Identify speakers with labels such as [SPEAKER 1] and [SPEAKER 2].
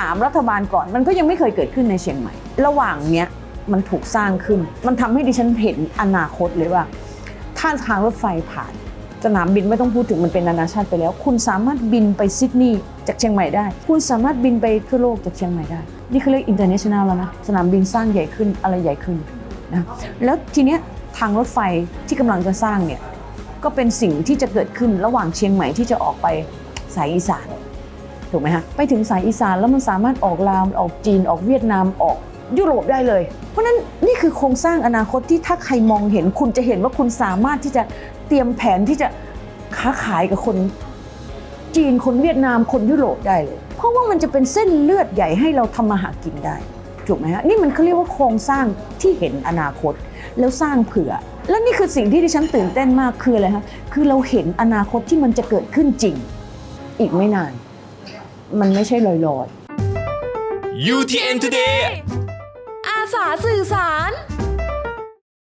[SPEAKER 1] 3 รัฐบาลก่อน มันก็ยังไม่เคยเกิดขึ้นในเชียงใหม่ ระหว่างเนี้ยมันถูกสร้างขึ้น มันทำให้ดิฉันเห็นอนาคตเลยว่า ถ้าทางรถไฟผ่าน สนามบินไม่ต้องพูดถึงมันเป็นนานาชาติไปแล้ว คุณสามารถบินไปซิดนีย์จากเชียงใหม่ได้ คุณสามารถบินไปทั่วโลกจากเชียงใหม่ได้ นี่เขาเรียก international แนลแล้วนะ สนามบินสร้างใหญ่ขึ้นอะไรใหญ่ขึ้นนะ แล้วทีเนี้ยทางรถไฟที่กำลังจะสร้างเนี่ย ก็เป็นสิ่งที่จะเกิดขึ้นระหว่างเชียงใหม่ที่จะออกไปสายอีสาน ถูกไหมฮะไปถึงสายอีสานแล้วมันสามารถออกลาวออกจีนออกเวียดนามออกยุโรปได้เลย เพราะนั้นนี่คือโครงสร้างอนาคตที่ถ้าใครมองเห็นคุณจะเห็นว่าคุณสามารถที่จะเตรียมแผนที่จะค้าขายกับคนจีนคนเวียดนามคนยุโรปได้เลย เพราะว่ามันจะเป็นเส้นเลือดใหญ่ให้เราทำมาหากินได้ถูกไหมฮะนี่มันเขาเรียกว่าโครงสร้างที่เห็นอนาคต แล้วสร้างเผื่อ และนี่คือสิ่งที่ดิฉันตื่นเต้นมากคืออะไรฮะคือเราเห็นอนาคตที่มันจะเกิดขึ้นจริง อีกไม่นาน มันไม่ใช่ลอยๆ
[SPEAKER 2] UTN Today
[SPEAKER 3] อาสาสื่อสาร